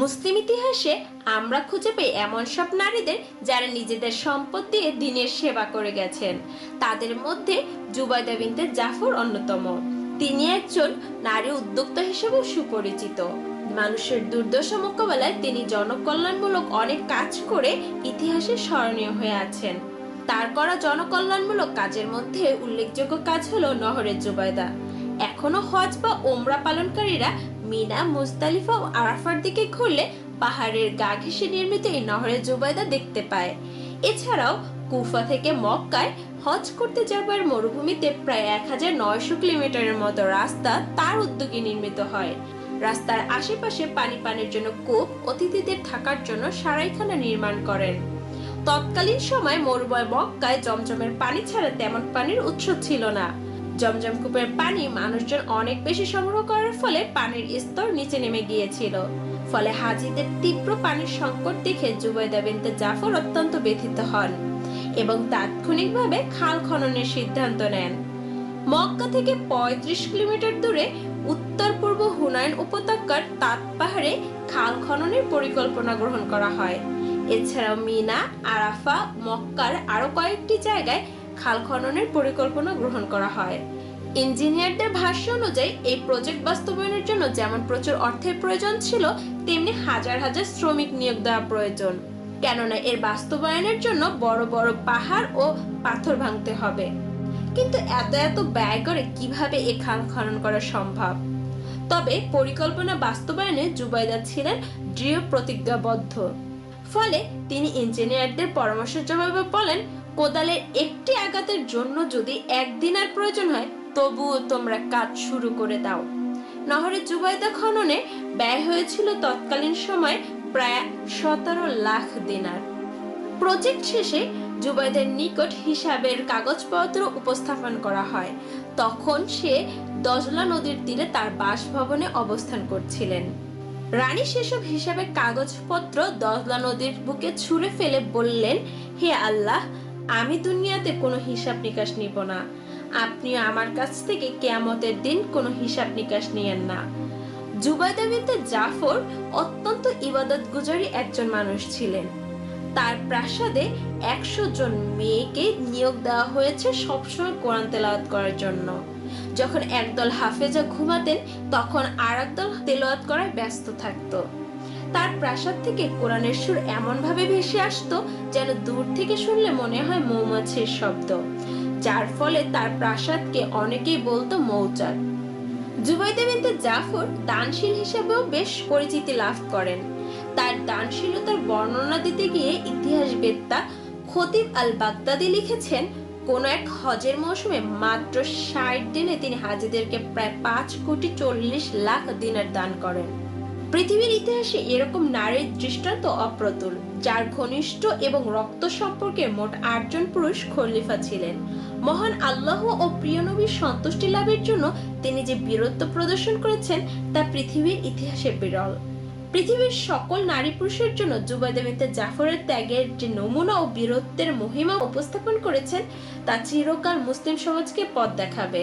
মুসলিম ইতিহাসে আমরা খুঁজে পাই এমন সব নারীদের যারা নিজেদের সম্পদ দিয়ে দিনের সেবা করে গেছেন। তাদের মধ্যে জুবাইদা বিনতে জাফর অন্যতম। তিনি একজন নারী উদ্যোক্তা হিসেবেও সুপরিচিত। মানুষের দুর্দশা মোকাবেলায় তিনি জনকল্যাণমূলক অনেক কাজ করে ইতিহাসে স্মরণীয় হয়ে আছেন। তার করা জনকল্যাণমূলক কাজের মধ্যে উল্লেখযোগ্য কাজ হলো নহরের জুবাইদা। এখনও হজ বা ওমরা পালনকারীরা মিনা মুজদালিফা ও আরাফার দিকে ঘুরলে পাহাড়ের গা ঘেঁষে নির্মিত এই নহরের জুবাইদা দেখতে পায়। এছাড়াও কুফা থেকে মক্কায় হজ করতে যাবার মরুভূমিতে প্রায় এক হাজার নয়শো কিলোমিটারের মতো রাস্তা তার উদ্যোগে নির্মিত হয়। রাস্তার আশেপাশে পানি পানির জন্য কূপ অতিথিদের থাকার জন্য সারাইখানা নির্মাণ করেন। তৎকালীন সময় মরুময় মক্কায় জমজমের পানি ছাড়া তেমন পানির উৎস ছিল না। জমজম কূপের পানি মানুষজন অনেক বেশি সংগ্রহ করার ফলে পানির স্তর নিচে নেমে গিয়েছিল। ফলে হাজিদের তীব্র পানির সংকট দেখে জুবাইদা বিনতে জাফর অত্যন্ত ব্যথিত হন এবং তাৎক্ষণিকভাবে খাল খননের সিদ্ধান্ত নেন। মক্কা থেকে ৩৫ কিলোমিটার দূরে উত্তর পূর্ব হুনায়ন উপত্যকার তাত পাহাড়ে খাল খননের পরিকল্পনা গ্রহণ করা হয়। এছাড়াও মিনা, আরাফা, মক্কার আরও কয়েকটি জায়গায় খাল খননের পরিকল্পনা গ্রহণ করা হয়। ইঞ্জিনিয়ারদের ভাষ্য অনুযায়ী, এই প্রজেক্ট বাস্তবায়নের জন্য যেমন প্রচুর অর্থের প্রয়োজন ছিল, তেমনি হাজার হাজার শ্রমিক নিয়োগ দেওয়া প্রয়োজন। কেননা, এর বাস্তবায়নের জন্য বড় বড় পাহাড় ও পাথর ভাঙতে হবে। কিন্তু এত এত ব্যয় করে কীভাবে এ খাল খনন করা সম্ভব? তবে পরিকল্পনা বাস্তবায়নে জুবাইদা ছিলেন দৃঢ় প্রতিজ্ঞাবদ্ধ। ফলে তিনি ইঞ্জিনিয়ারদের পরামর্শ জবাবে বলেন কোদালের একটি আঘাতের জন্য যদি একদিনের প্রয়োজন হয়, তবুও তোমরা কাজ শুরু করে দাও। নহরের জুবাইদা খননে ব্যয় হয়েছিল তৎকালীন সময় প্রায় সতেরো লাখ দিনার। প্রজেক্ট শেষে জুবাইদের নিকট হিসাবের কাগজপত্র উপস্থাপন করা হয়। তখন সে দজলা নদীর তীরে তার বাসভবনে অবস্থান করছিলেন। রানী সেসব হিসাবের কাগজপত্র দজলা নদীর বুকে ছুঁড়ে ফেলে বললেন, হে আল্লাহ আমি দুনিয়াতে কোনো হিসাব নিকাশ নিব না। আপনি আমার কাছ থেকে কেয়ামতের দিন কোনো হিসাব নিকাশ নিয়েন না। জুবাইদা বিনতে জাফর অত্যন্ত ইবাদত গুজারি একজন মানুষ ছিলেন। তার প্রাসাদে একশো জন মেয়েকে নিয়োগ দেওয়া হয়েছে সবসময় কোরআন তেলাওয়াত করার জন্য। যখন একদল হাফেজা ঘুমাতেন, তখন আর একদল তেলাওয়াত করায় ব্যস্ত থাকতো। তার প্রাসাদ থেকে কোরআনের সুর এমন ভাবে ভেসে আসতো যেন দূর থেকে শুনলে মনে হয় মৌমাছির শব্দ। যার ফলে তার প্রাসাদকে অনেকেই বলতো মৌচাক। জুবাইদা বিনতে জাফর দানশীল হিসেবেও বেশ পরিচিতি লাভ করেন। তার দানশীলতার বর্ণনা দিতে গিয়ে ইতিহাসবেত্তা খতিব আল বাগদাদি লিখেছেন, কোন এক হজের মৌসুমে মাত্র ষাট দিনে তিনি হাজিদেরকে প্রায় পাঁচ কোটি চল্লিশ লাখ দিনের দান করেন। পৃথিবীর ইতিহাসে এরকম নারীর দৃষ্টান্ত অপ্রতুল, যার ঘনিষ্ঠ এবং রক্ত সম্পর্কে মোট আটজন পুরুষ খলিফা ছিলেন। মহান আল্লাহ ও প্রিয় নবীর সন্তুষ্টি লাভের জন্য তিনি যে বীরত্ব প্রদর্শন করেছেন, তা পৃথিবীর ইতিহাসে বিরল। পৃথিবীর সকল নারী পুরুষের জন্য জুবাইদা জাফরের ত্যাগের যে নমুনা ও বীরত্বের মহিমা উপস্থাপন করেছেন, তা চিরকাল মুসলিম সমাজকে পথ দেখাবে।